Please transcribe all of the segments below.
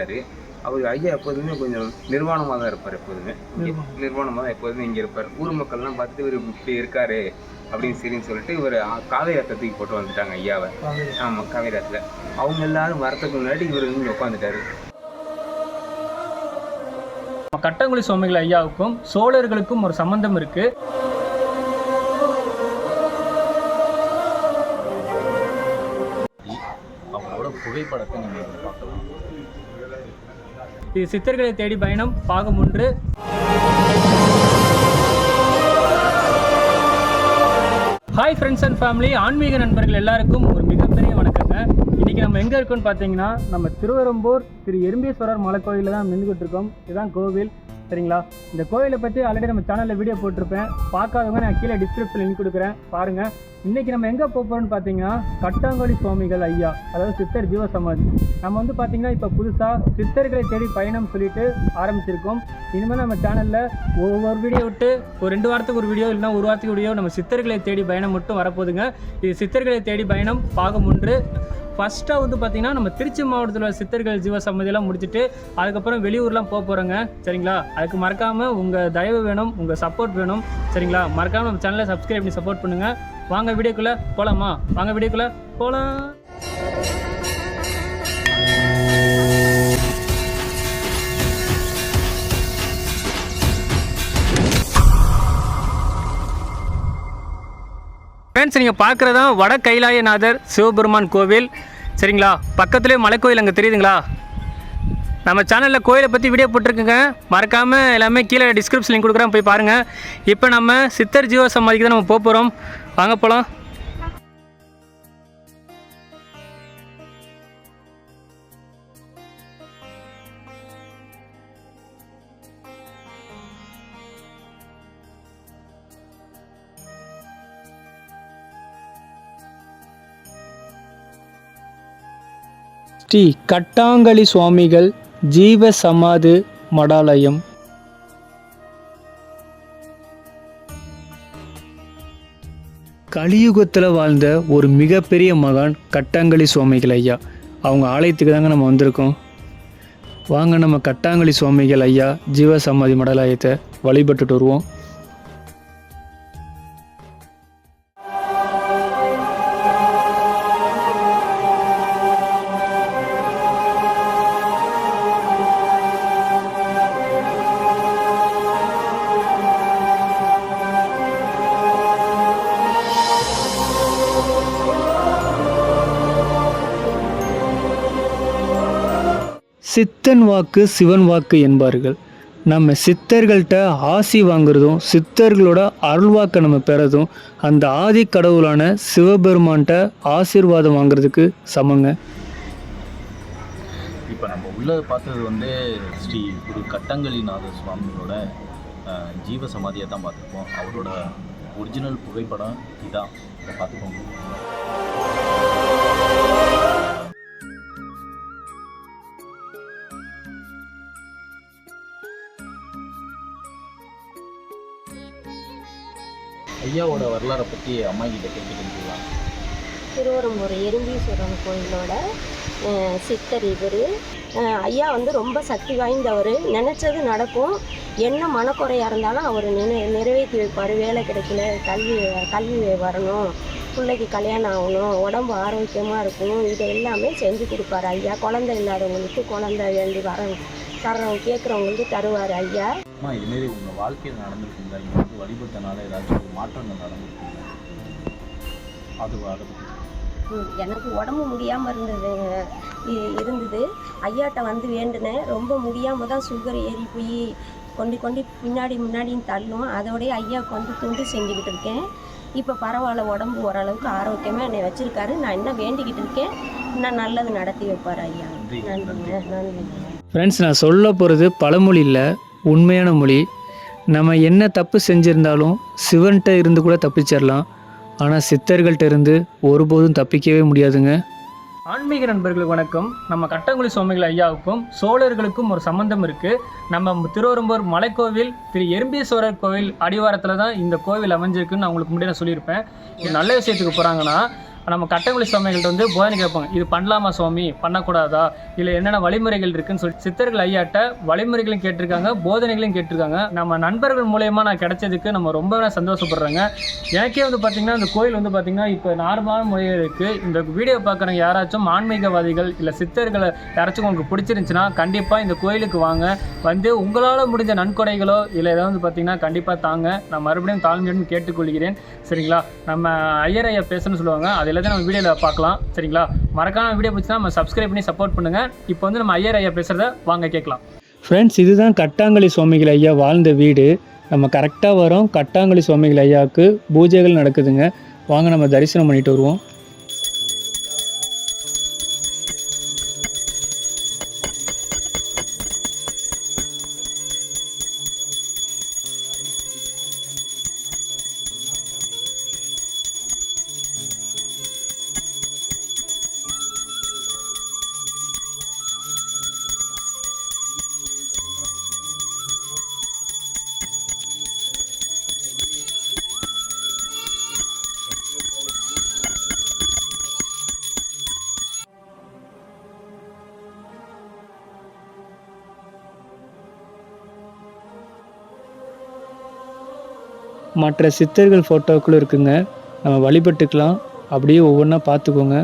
இருந்தார். அவர் ஐயா எப்போதுமே கொஞ்சம் நிர்வாணமாக தான் இருப்பார் எப்போதுமே. நிர்வாணமாக தான் எப்போதுமே இங்கே இருப்பார். ஊர் மக்கள்லாம் பார்த்துட்டு இவர் இப்படி இருக்காரு அப்படின்னு சரின்னு சொல்லிட்டு இவர் காவேரி ஆத்தத்துக்கு போட்டு வந்துட்டாங்க ஐயாவை. ஆமாம் காவேரி ஆத்துல. அவங்க எல்லாரும் வரத்துக்கு முன்னாடி இவர் இங்கே உட்காந்துட்டாரு நம்ம கட்டங்குடி சுவாமிகள் ஐயாவுக்கும் சோழர்களுக்கும் ஒரு சம்பந்தம் இருக்கு. அவங்களோட புகைப்படத்தை நீங்கள் பார்க்கலாம். இது சித்தர்களை தேடி பயணம் பாகம் ஒன்று. ஹாய் ஃப்ரெண்ட்ஸ் அண்ட் ஃபேமிலி ஆன்மீக நண்பர்கள் எல்லாருக்கும் ஒரு மிகப்பெரிய வணக்கங்க. இன்றைக்கி நம்ம எங்கே இருக்கோம்னு பார்த்தீங்கன்னா நம்ம திருவரம்பூர் திரு எறும்பீஸ்வரர் மலை கோயிலில் தான் நின்றுக்கிட்டு இருக்கோம். இதுதான் கோவில் சரிங்களா? இந்த கோயிலை பற்றி ஆல்ரெடி நம்ம சேனலில் வீடியோ போட்டிருப்பேன். பார்க்காதவங்க நான் கீழே டிஸ்கிரிப்ஷன் லிங்க் கொடுக்குறேன். பாருங்கள் இன்றைக்கி நம்ம எங்கே போகிறோம்னு பார்த்தீங்கன்னா கட்டாங்கோடி சுவாமிகள் ஐயா அதாவது சித்தர் ஜீவசமாதி. நம்ம வந்து பார்த்தீங்கன்னா இப்போ புதுசாக சித்தர்களை தேடி பயணம் சொல்லிட்டு ஆரம்பிச்சிருக்கோம். இனிமேல் நம்ம சேனலில் ஒவ்வொரு வீடியோ விட்டு ஒரு ரெண்டு வாரத்துக்கு ஒரு வீடியோ இல்லைன்னா ஒரு வாரத்துக்கு வீடியோ நம்ம சித்தர்களை தேடி பயணம் மட்டும் வரப்போகுதுங்க. இது சித்தர்களை தேடி பயணம் பாகம் ஒன்று. ஃபஸ்ட்டாக வந்து பார்த்தீங்கன்னா நம்ம திருச்சி மாவட்டத்தில் உள்ள சித்தர்கள் ஜீவ சம்மதியெல்லாம் முடிச்சுட்டு அதுக்கப்புறம் வெளியூர்லாம் போக போகிறோங்க சரிங்களா? அதுக்கு மறக்காமல் உங்கள் தயவு வேணும் உங்கள் சப்போர்ட் வேணும். சரிங்களா? மறக்காமல் நம்ம சேனலை சப்ஸ்கிரைப் பண்ணி சப்போர்ட் பண்ணுங்கள் வாங்க வீடியோக்குள்ளே போகலாமா வாங்க வீடியோக்குள்ளே போகலாம் ஃப்ரெண்ட்ஸ் நீங்கள் பார்க்குறதான் வட கைலாயநாதர் சிவபெருமான் கோவில். சரிங்களா? பக்கத்துலேயே மலைக்கோயில் அங்கே தெரியுதுங்களா? நம்ம சேனலில் கோயிலை பற்றி வீடியோ போட்டிருக்குங்க. மறக்காமல் எல்லாமே கீழே டிஸ்கிரிப்ஷன் லிங்க் கொடுக்குறேன் போய் பாருங்கள் இப்போ நம்ம சித்தர் ஜீவ சமாதிக்கு தான் நம்ம போக போகிறோம் வாங்க போகலாம் ஸ்ரீ கட்டாங்கலி சுவாமிகள் ஜீவ சமாது மடாலயம். கலியுகத்தில் வாழ்ந்த ஒரு மிகப்பெரிய மகான் கட்டாங்கலி சுவாமிகள் ஐயா. அவங்க ஆலயத்துக்கு தாங்க நம்ம வந்திருக்கோம். வாங்க நம்ம கட்டாங்கலி சுவாமிகள் ஐயா ஜீவ சமாதி மடாலயத்தை வழிபட்டுட்டு வருவோம். சித்தன் வாக்கு சிவன் வாக்கு என்பார்கள். நம்ம சித்தர்கள்ட்ட ஆசி வாங்குறதும் சித்தர்களோட அருள்வாக்கை நம்ம பெறதும் அந்த ஆதி கடவுளான சிவபெருமான்கிட்ட ஆசீர்வாதம் வாங்குறதுக்கு சமங்க. இப்போ நம்ம உள்ளே பார்த்தது வந்து ஸ்ரீ குரு கட்டங்களிநாத சுவாமியோட ஜீவ சமாதியை தான் பார்த்துருப்போம். அவரோட ஒரிஜினல் புகைப்படம் இதான். பார்த்துக்கோங்க. ஐயாவோட வரலாறை பற்றி அம்மா கிட்ட கேட்டுக்கிட்டீங்களா திருவரம்பூர் எறும்பீஸ்வரன் கோயிலோட சித்தர் இவர். ஐயா வந்து ரொம்ப சக்தி வாய்ந்தவர். நினச்சது நடக்கும். என்ன மனக்குறையாக இருந்தாலும் அவர் நினை நிறைவேற்றி வைப்பார். வேலை கிடைக்கல கல்வி கல்வி வரணும் பிள்ளைக்கு கல்யாணம் ஆகணும் உடம்பு ஆரோக்கியமாக இருக்கணும் இது எல்லாமே செஞ்சு கொடுப்பாரு ஐயா. குழந்தை இல்லாதவங்களுக்கு குழந்தை வேண்டி வர தர்றவங்க கேட்குறவங்களுக்கு தருவார் ஐயா. இதுமாரி உங்கள் வாழ்க்கையில் நடந்திருக்குங்களா? வழிபட்டனால ஏதாச்சும் மாற்றங்கள் நடந்திருக்குங்களா? அது எனக்கு உடம்பு முடியாமல் இருந்தது. இருந்தது. ஐயாட்ட வந்து வேண்டினேன். ரொம்ப முடியாமல் தான் சுகர் ஏறி போய் கொண்டு கொண்டு பின்னாடி முன்னாடின்னு தள்ளும். அதோடய ஐயாவுக்கு வந்து துண்டு செஞ்சுக்கிட்டு இருக்கேன். இப்போ பரவாயில்ல உடம்பு ஓரளவுக்கு ஆரோக்கியமாக என்னை வச்சுருக்காரு. நான் இன்னும் வேண்டிக்கிட்டு இருக்கேன்? இன்னும் நல்லது நடத்தி வைப்பார் ஐயா. நன்றி, நன்றிங்க நன்றி ஃப்ரெண்ட்ஸ் நான் சொல்ல போகிறது பழமொழி இல்லை உண்மையான மொழி. நம்ம என்ன தப்பு செஞ்சுருந்தாலும் சிவன்கிட்ட இருந்து கூட தப்பிச்சிடலாம் ஆனால் சித்தர்கள்ட்ட இருந்து ஒருபோதும் தப்பிக்கவே முடியாதுங்க. ஆன்மீக நண்பர்களுக்கு வணக்கம். நம்ம கட்டங்குழி சுவாமிகள் ஐயாவுக்கும் சோழர்களுக்கும் ஒரு சம்பந்தம் இருக்குது நம்ம திருவரம்பூர் மலைக்கோவில் திரு எறும்பீஸ்வரர் கோவில் அடிவாரத்தில் தான் இந்த கோவில் அமைஞ்சிருக்குன்னு நான் உங்களுக்கு முன்னாடி நான் சொல்லியிருப்பேன். இது நல்ல விஷயத்துக்கு போகிறாங்கன்னா நம்ம கட்டங்குளி சுவாமிகள்ட்ட வந்து போதனை கேட்பாங்க இது பண்ணலாமா சுவாமி? பண்ணக்கூடாதா? இல்லை என்னென்ன வழிமுறைகள் இருக்குன்னு சொல்லி. சித்தர்கள் ஐயாட்ட வழிமுறைகளும் கேட்டிருக்காங்க போதனைகளையும் கேட்டிருக்காங்க. நம்ம நண்பர்கள் மூலயமா நான் கிடைச்சதுக்கு நம்ம ரொம்ப சந்தோஷப்படுறேங்க. எனக்கே வந்து பார்த்திங்கன்னா இந்த கோயில் வந்து பார்த்திங்கன்னா இப்போ நார்மலான முறையில் இருக்குது இந்த வீடியோ பார்க்குறவங்க யாராச்சும் ஆன்மீகவாதிகள் இல்லை சித்தர்களை யாராச்சும் உங்களுக்கு பிடிச்சிருந்துச்சுன்னா கண்டிப்பாக இந்த கோயிலுக்கு வாங்க. வந்து உங்களால் முடிஞ்ச நன்கொடைகளோ இல்லை ஏதாவது வந்து கண்டிப்பாக தாங்க. நான் மறுபடியும் தாழ்மையுடன் கேட்டுக்கொள்கிறேன். சரிங்களா? நம்ம ஐயர் ஐயா பேசணும்னு சொல்லுவாங்க அது எல்லாத்தையும் நம்ம வீடியோவில் பார்க்கலாம். சரிங்களா? மறக்காம வீடியோ பிடிச்சினா நம்ம சப்ஸ்கிரைப் பண்ணி சப்போர்ட் பண்ணுங்கள் இப்போ வந்து நம்ம ஐயர் ஐயா பேசுகிறத வாங்க கேட்கலாம். ஃப்ரெண்ட்ஸ் இதுதான் கட்டாங்கலி சுவாமிகள் ஐயா வாழ்ந்த வீடு. நம்ம கரெக்டாக வரோம். கட்டாங்கலி சுவாமிகள் ஐயாவுக்கு பூஜைகள் நடக்குதுங்க. வாங்க நம்ம தரிசனம் பண்ணிட்டு வருவோம். மற்ற சித்தர்கள் ஃபோட்டோக்களும் இருக்குங்க. நம்ம வழிபட்டுக்கலாம். அப்படியே ஒவ்வொன்றா பார்த்துக்கோங்க.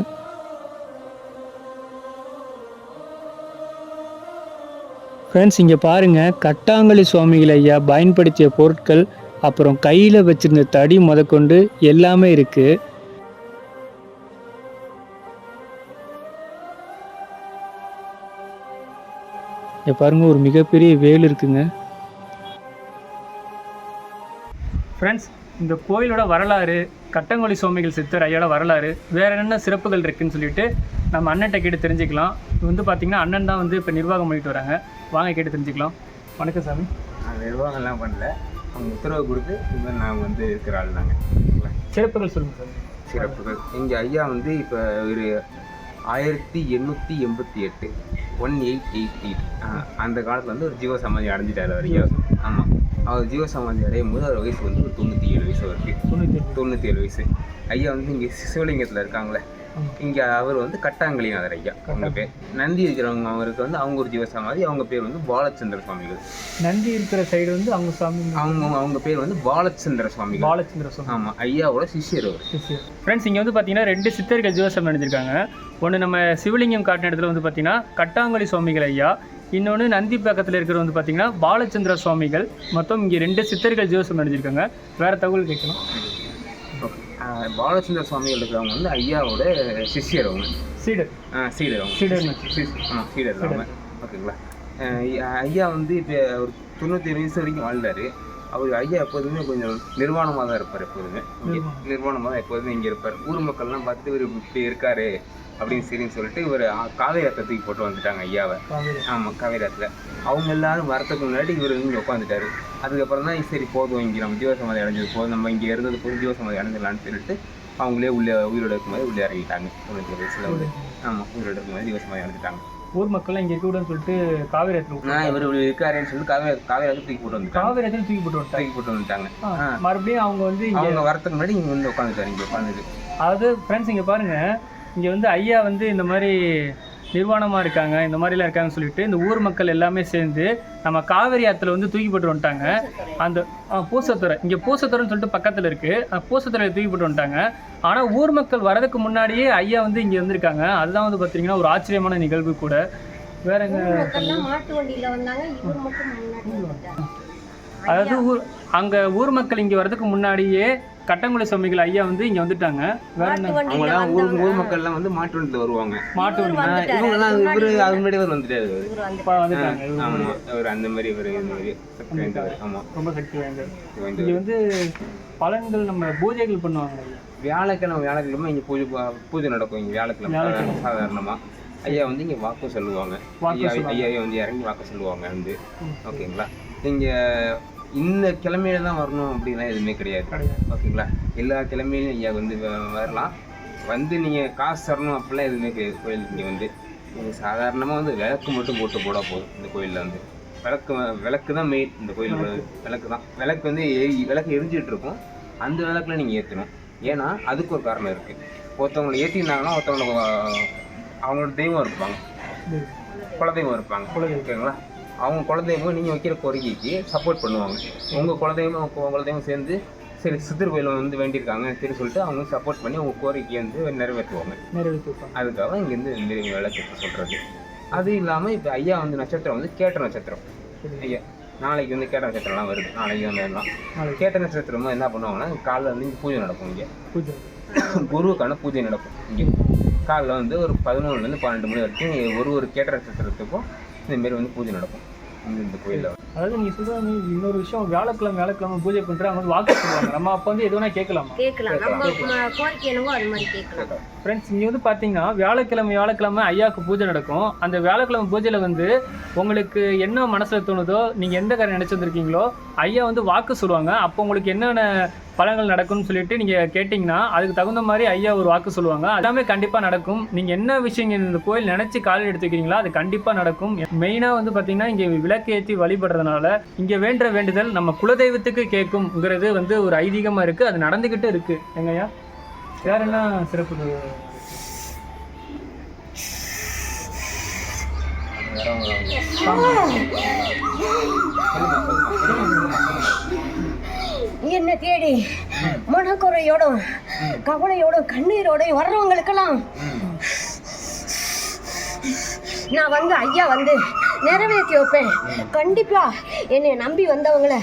ஃப்ரெண்ட்ஸ் இங்கே பாருங்கள் கட்டாங்கலி சுவாமிகள் ஐயா பயன்படுத்திய பொருட்கள் அப்புறம் கையில் வச்சிருந்த தடி முதற்கொண்டு எல்லாமே இருக்குது இங்கே பாருங்கள் ஒரு மிகப்பெரிய வேல் இருக்குங்க. ஃப்ரெண்ட்ஸ் இந்த கோயிலோட வரலாறு கட்டங்கொழி சுவாமிகள் சித்தர் ஐயோட வரலாறு வேற என்னென்ன சிறப்புகள் இருக்குன்னு சொல்லிட்டு நம்ம அண்ணன்ட்ட கேட்டு தெரிஞ்சுக்கலாம். இது வந்து பார்த்தீங்கன்னா அண்ணன் தான் வந்து இப்போ நிர்வாகம் பண்ணிட்டு வராங்க. வாங்க கேட்டு தெரிஞ்சுக்கலாம். வணக்கம் சாமி. நான் நிர்வாகம்லாம் பண்ணல. அவங்க உத்தரவு கொடுத்து இது மாதிரி நான் வந்து இருக்கிற ஆள் தாங்க? சிறப்புகள் சொல்லுங்கள் சார் சிறப்புகள். எங்கள் ஐயா வந்து இப்போ ஒரு ஆயிரத்தி எண்ணூற்றி எண்பத்தி எட்டு ஒன் எயிட் எயிட் எயிட் அந்த காலத்தில் வந்து ஒரு ஜீவ சமாதி அடைஞ்சிட்டார் ஐயா. ஆமாம் அவர் ஜீவ சமாதி அடையும் போது அவர் வயசு வந்து ஒரு தொண்ணூற்றி ஏழு வயசு அவருக்கு. தொண்ணூற்றி தொண்ணூற்றி ஏழு வயசு. ஐயா வந்து இங்கே சிவலிங்கத்தில் இருக்காங்களே. இங்கே அவர் வந்து கட்டாங்கலிநாதர் ஐயா அவங்க பேர். நந்தி இருக்கிறவங்க அவருக்கு வந்து அவங்க ஒரு ஜீவ சமாதி அவங்க பேர் வந்து பாலச்சந்திர சுவாமிகள். நந்தி இருக்கிற சைடு வந்து அவங்க சாமி அவங்க அவங்க பேர் வந்து பாலச்சந்திர சுவாமிகள். பாலச்சந்திர சுவாமி. ஆமாம் ஐயாவோட சிஷ்யர் அவர். ஃப்ரெண்ட்ஸ் இங்கே வந்து பார்த்தீங்கன்னா ரெண்டு சித்தர்கள் ஜீவசம் அடைஞ்சிருக்காங்க ஒன்று நம்ம சிவலிங்கம் காட்டின இடத்துல வந்து பார்த்தீங்கன்னா கட்டாங்கலி சுவாமிகள் ஐயா இன்னொன்று நந்தி பக்கத்தில் இருக்கிற வந்து பார்த்தீங்கன்னா பாலச்சந்திர சுவாமிகள். மொத்தம் இங்கே ரெண்டு சித்தர்கள் ஜீவசம் அடைஞ்சிருக்காங்க வேறு தகவல் கேட்கணும். ஆஹ் பாலச்சந்திர சுவாமிகள் இருக்கிறவங்க வந்து ஐயாவோட சிஷ்யர் அவங்க. சீடர். ஆஹ் சீடர் அவங்க. சீடர்னு ஆமாம் சீடர் அவங்க. ஓகேங்களா? ஐயா- வந்து இப்போ ஒரு தொண்ணூற்றி வயசு வரைக்கும் வாழ்ந்தாரு. அவர் ஐயா எப்போதுமே கொஞ்சம் நிர்வாணமாக தான் இருப்பார் எப்போதுமே. நிர்வாணமாக தான் எப்போதுமே இங்கே இருப்பார். ஊர் மக்கள்லாம் பார்த்து இவர் இப்படி இருக்காரு. அப்படின்னு சரின்னு சொல்லிட்டு இவர் காவேரி தூக்கி போட்டு வந்துட்டாங்க ஐயாவை. ஆமாம் காவேரியாத்தில் அவங்க எல்லாரும் வரத்துக்கு முன்னாடி இவர் இங்கே உட்காந்துட்டாரு அதுக்கப்புறம் தான் சரி போதும் இங்கே நம்ம ஜீவசமாதி அடைஞ்சது போதும் நம்ம இங்கே இருந்தது போதும் ஜீவசமாதி அடைஞ்சிடலான்னு சொல்லிட்டு அவங்களே உள்ளே உயிரோட இருக்கும்போது உள்ளே இறங்கிட்டாங்க. தொண்ணூற்றி வயசில் வந்து ஆமாம் உயிரோட இருக்கும்போது ஜீவசமாதி அடைஞ்சிட்டாங்க. ஊர் மக்கள்லாம் இங்கே இருக்கக்கூடாதுன்னு சொல்லிட்டு காவேரி நான் இவர் இருக்காருன்னு சொல்லி காவேரி காவேரி தூக்கி போட்டு வந்துட்டாங்க. காவேரி தூக்கி போட்டு தூக்கி போட்டு வந்துட்டாங்க. மறுபடியும் அவங்க வந்து இங்கே அவங்க வரத்துக்கு முன்னாடி இங்கே வந்து உட்காந்துட்டாரு இங்கே உட்காந்துட்டு அதாவது ஃப்ரெண்ட்ஸ் இங்கே பாருங்கள் இங்கே வந்து ஐயா வந்து இந்த மாதிரி நிர்வாணமாக இருக்காங்க இந்த மாதிரிலாம் இருக்காங்கன்னு சொல்லிட்டு இந்த ஊர் மக்கள் எல்லாமே சேர்ந்து நம்ம காவேரி ஆற்றுல வந்து தூக்கி போட்டு வந்துட்டாங்க. அந்த பூசத்துறை. இங்கே பூசத்துறைன்னு சொல்லிட்டு பக்கத்தில் இருக்குது பூசத்துறையை தூக்கி போட்டு வந்துட்டாங்க. ஆனால் ஊர் மக்கள் வரதுக்கு முன்னாடியே ஐயா வந்து இங்கே வந்திருக்காங்க. அதுதான் வந்து பார்த்தீங்கன்னா ஒரு ஆச்சரியமான நிகழ்வு கூட. வேற எங்க இவர். அதாவது ஊர் அங்கே ஊர் மக்கள் இங்கே வரதுக்கு முன்னாடியே கட்டங்குளி சுவாமிகள் ஐயா வந்து இங்கே வந்துட்டாங்க. வேற அவங்களாம் ஊர் ஊர் மக்கள்லாம் வந்து மாட்டு வண்டியில் வருவாங்க. மாட்டு இவர் வண்டி அதுக்கு இவரு முன்னாடி அது முன்னாடி இவர் வந்துட்டாரு இவரு. இவர் வந்துட்டாங்க. ஆமா. அவர் அந்த மாதிரி இவர் இந்த மாதிரி சக்தி வாய்ந்தவர். ஆமா. ரொம்ப சக்தி வாய்ந்தவர். இங்கே வந்து பலன்கள் நம்ம பூஜைகள் பண்ணுவாங்க வியாழக்கிழமை வியாழக்கிழமை இங்கே பூஜை பூஜை நடக்கும் இங்கே வியாழக்கிழமை. வியாழக்கிழமை. சாதாரணமா. ஐயா வந்து இங்கே வாக்கு சொல்லுவாங்க. ஐயா வந்து இறங்கி வாக்கு சொல்லுவாங்க வந்து. ஓகேங்களா? இங்கே இந்த கிழமையில தான் வரணும் அப்படிலாம் எதுவுமே கிடையாது. ஓகேங்களா? எல்லா கிழமையிலும் ஐயா வந்து வரலாம். வந்து நீங்கள் காசு தரணும் அப்படிலாம் எதுவுமே கிடையாது. கோயிலுக்கு இங்கே வந்து. நீங்கள் சாதாரணமாக வந்து விளக்கு மட்டும் போட்டு போட போதும் இந்த கோயிலில் வந்து. விளக்கு விளக்கு தான் மெயின் இந்த கோயில் விளக்கு. தான். விளக்கு வந்து எரி விளக்கு எரிஞ்சிட்டு இருக்கும். அந்த விளக்குல நீங்கள் ஏற்றணும் ஏன்னா அதுக்கு ஒரு காரணம் இருக்குது ஒருத்தவங்களை ஏற்றிருந்தாங்கன்னா ஒருத்தவங்களை அவங்களோட தெய்வம் இருப்பாங்க. குலதெய்வம் இருப்பாங்க. ஓகேங்களா? அவங்க குலதெய்வம் நீங்கள் வைக்கிற கோரிக்கைக்கு சப்போர்ட் பண்ணுவாங்க. உங்கள் குலதெய்வம் உங்க குலதெய்வம் சேர்ந்து சரி சித்தர் கோயில் வந்து வேண்டியிருக்காங்க சரி சொல்லிட்டு அவங்க சப்போர்ட் பண்ணி உங்கள் கோரிக்கையை வந்து நிறைவேற்றுவாங்க. நிறைவேற்றி வைப்பாங்க அதுக்காக இங்கேருந்து இந்த விளக்கத்தை சொல்கிறது அது இல்லாமல் இப்போ ஐயா வந்து நட்சத்திரம் வந்து கேட்ட நட்சத்திரம். ஐயா நாளைக்கு வந்து கேட்ட நட்சத்திரம்லாம் வருது. நாளைக்கு வந்து எல்லாம். கேட்ட நட்சத்திரமும் என்ன பண்ணுவாங்கன்னா காலைல வந்து இங்கே பூஜை நடக்கும் இங்கே. பூஜை குருவுக்கான பூஜை நடக்கும் இங்கே. காலைல வந்து ஒரு பதினொன்றுலேருந்து பன்னெண்டு மணி வரைக்கும் ஒரு ஒரு கேட்ட நட்சத்திரத்துக்கும் இந்தமாரி வந்து பூஜை நடக்கும். இந்த கோயிலில். அதாவது நீங்க சொல்றது இன்னொரு விஷயம் வியாழக்கிழமை வியாழக்கிழமை பூஜை பண்ற அவங்க வந்து வாக்கு சொல்லுவாங்க. நம்ம அப்ப வந்து எது வேணா கேட்கலாமா. கேட்கலாம். நம்ம ஃப்ரெண்ட்ஸ் இங்கே வந்து பார்த்தீங்கன்னா வியாழக்கிழமை வியாழக்கிழமை ஐயாவுக்கு பூஜை நடக்கும். அந்த வியாழக்கிழமை பூஜையில் வந்து உங்களுக்கு என்ன மனசில் தோணுதோ நீங்கள் எந்த காரியம் நினச்சிருந்துருக்கீங்களோ ஐயா வந்து வாக்கு சொல்லுவாங்க. அப்போ உங்களுக்கு என்னென்ன பலன்கள் நடக்கும்னு சொல்லிட்டு நீங்கள் கேட்டிங்கன்னா அதுக்கு தகுந்த மாதிரி ஐயா ஒரு வாக்கு சொல்லுவாங்க. எல்லாமே கண்டிப்பாக நடக்கும். நீங்கள் என்ன விஷயம் இந்த கோயில் நினச்சி காலையில் எடுத்துக்கிறீங்களோ அது கண்டிப்பாக நடக்கும். மெயினாக வந்து பார்த்தீங்கன்னா இங்கே விளக்கு ஏற்றி வழிபடுறதுனால இங்கே வேண்டுற வேண்டுதல் நம்ம குலதெய்வத்துக்கு கேட்கும்ங்கிறது வந்து ஒரு ஐதீகமாக இருக்குது அது நடந்துக்கிட்டு இருக்குது எங்கய்யா வேற என்ன சிறப்பு? என்ன தேடி மனக்குறையோடும் கவலையோடும் கண்ணீரோடும் வர்றவங்களுக்கெல்லாம் நான் வந்து ஐயா வந்து நிறைவேற்றி வைப்பேன். கண்டிப்பா என்னை நம்பி வந்தவங்களை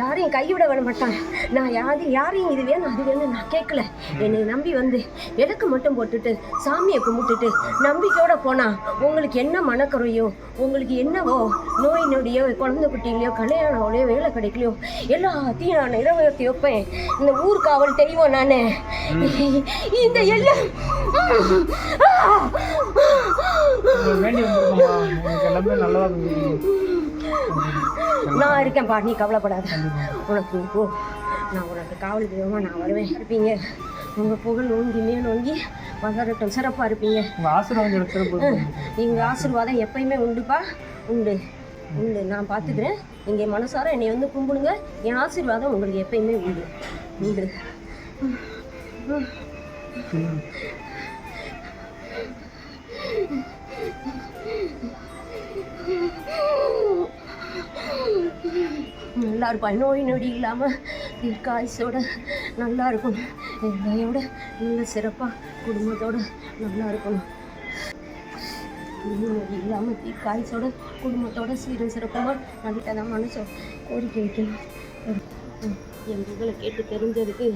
யாரையும் கைவிட விட மாட்டான். நான் யாரு யாரையும் இது வேணும் அது வேணும் நான் கேட்கல. என்னை நம்பி வந்து விளக்கு மட்டும் போட்டுட்டு சாமியை கும்பிட்டுட்டு நம்பிக்கையோட போனா உங்களுக்கு என்ன மனக்குறையோ உங்களுக்கு என்னவோ நோய் நொடியோ குழந்தை குட்டிகளையோ கல்யாணம்லையோ வேலை கிடைக்கலையோ எல்லாத்தையும் நான் நிறைவேற்றி வைப்பேன். இந்த ஊர்காவல் தெய்வம் நான்? இந்த எல்லாம் எல்லாமே நான் இருக்கேன்ப்பா நீ கவலைப்படாத. உனக்கு நீ போ. நான் உனக்கு காவல் தெய்வமாக நான் வருவேன். இருப்பீங்க. உங்கள் புகழ் ஓங்கி மேல் ஓங்கி வளரட்டும் சிறப்பாக இருப்பீங்க. உங்கள் ஆசீர்வாதம் எங்கள் ஆசீர்வாதம் எப்பயுமே உண்டுப்பா உண்டு. உண்டு. நான் பார்த்துக்கிறேன். நீங்கள் மனசார என்னை வந்து கும்பிடுங்க. என் ஆசீர்வாதம் உங்களுக்கு எப்பயுமே உண்டு. உண்டு. நல்லா இருப்பா நோய் நொடி இல்லாமல் தீர்க்காயுசோட நல்லா இருக்கும் எல்லையோட நல்ல சிறப்பாக குடும்பத்தோட நல்லா இருக்கணும் நோய் நொடி இல்லாமல் தீர்க்காயுசோட குடும்பத்தோட சீரும் சிறப்புமா? நல்ல தான் மனசோ கோரிக்கை வைக்கணும். என் புகழை கேட்டு தெரிஞ்சதுக்கு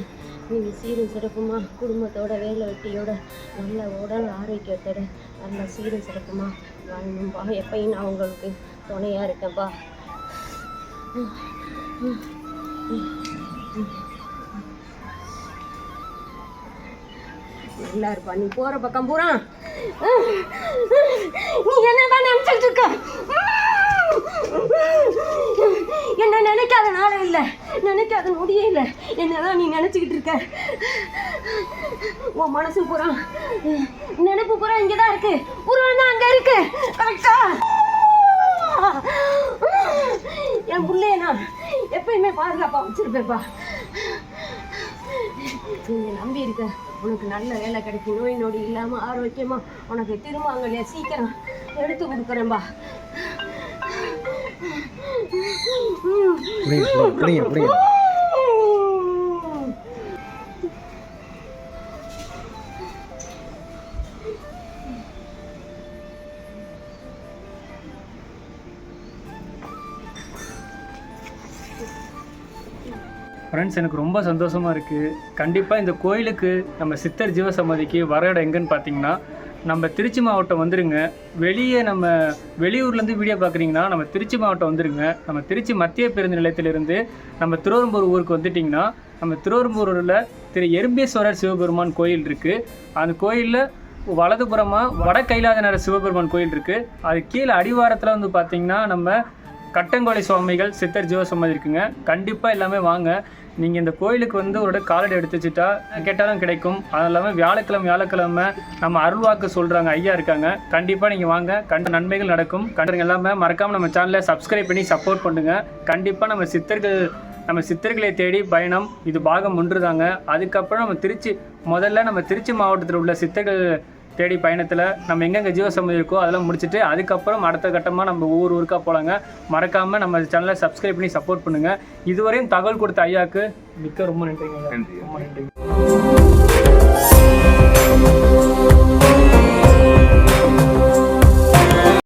நீங்கள் சீரும் சிறப்புமா? குடும்பத்தோட வேலை வெட்டியோட நல்ல உடல் ஆரோக்கியத்தோட நல்ல சீரும் சிறப்புமா? வாழணும்பா. எப்பயும் நான் உங்களுக்கு துணையாக இருக்கேன்ப்பா நல்லா இருப்பா. நீ போற பக்கம் பூரா. நீ என்னதான் நினைச்சிட்டு இருக்க? என்ன நினைக்காத நாளும் இல்லை. நினைக்காத நொடியே இல்லை. என்னதான் நீ நினைச்சுக்கிட்டு இருக்க? உன் மனசு பூரா நினைப்பு பூரா இங்கே தான் இருக்கு. உருவம் தான் அங்கே இருக்கு. கரெக்டா என் பிள்ளைய நான் எப்பயுமே பாதுகாப்பாக வச்சிருப்பேன்ப்பா. நீங்கள் நம்பி இருக்க. உனக்கு நல்ல வேலை கிடைக்கும். நோய் நொடி இல்லாமல் ஆரோக்கியமா உனக்கு திருமாங்கல்யா சீக்கிரம் எடுத்து கொடுக்குறேன்பா ஃப்ரெண்ட்ஸ் எனக்கு ரொம்ப சந்தோஷமாக இருக்குது கண்டிப்பாக இந்த கோயிலுக்கு நம்ம சித்தர் ஜீவசமாதிக்கு வர இடம் எங்கன்னு பார்த்தீங்கன்னா நம்ம திருச்சி மாவட்டம் வந்துருங்க. வெளியே நம்ம வெளியூர்லேருந்து வீடியோ பார்க்குறீங்கன்னா நம்ம திருச்சி மாவட்டம் வந்துருங்க. நம்ம திருச்சி மத்திய பேருந்து நிலையத்திலிருந்து நம்ம திருவரம்பூர் ஊருக்கு வந்துட்டிங்கன்னா நம்ம திருவரம்பூரில் திரு எறும்பேஸ்வரர் சிவபெருமான் கோயில் இருக்குது அந்த கோயிலில் வலதுபுறமாக வட கைலாசநர சிவபெருமான் கோயில் இருக்குது அது கீழே அடிவாரத்தில் வந்து பார்த்திங்கன்னா நம்ம கட்டங்கோலை சுவாமிகள் சித்தர் ஜீவசமாதி இருக்குங்க. கண்டிப்பாக எல்லாமே வாங்க. நீங்கள் இந்த கோயிலுக்கு வந்து ஒரு காலடி எடுத்து வச்சுட்டா கேட்டாலும் கிடைக்கும். அது இல்லாமல் வியாழக்கிழமை வியாழக்கிழமை நம்ம அருள்வாக்கு சொல்கிறாங்க ஐயா இருக்காங்க. கண்டிப்பாக நீங்கள் வாங்க. கண்ட நன்மைகள் நடக்கும். கண்டுங்க எல்லாமே மறக்காமல் நம்ம சேனலை சப்ஸ்கிரைப் பண்ணி சப்போர்ட் பண்ணுங்கள் கண்டிப்பாக நம்ம சித்தர்கள் நம்ம சித்தர்களை தேடி பயணம். இது பாகம் ஒன்று தாங்க. அதுக்கப்புறம் நம்ம திருச்சி முதல்ல நம்ம திருச்சி மாவட்டத்தில் உள்ள சித்தர்கள் தேடி பயணத்தில் நம்ம எங்கெங்கே ஜீவசமதி இருக்கோ அதெல்லாம் முடிச்சுட்டு அதுக்கப்புறம் அடுத்த கட்டமாக நம்ம ஊர் ஊருக்கா போகலாங்க மறக்காமல் நம்ம சேனலை சப்ஸ்கிரைப் பண்ணி சப்போர்ட் பண்ணுங்கள் இதுவரையும் தகவல் கொடுத்த ஐயாக்கு மிக்க ரொம்ப நன்றிங்க. ரொம்ப நன்றி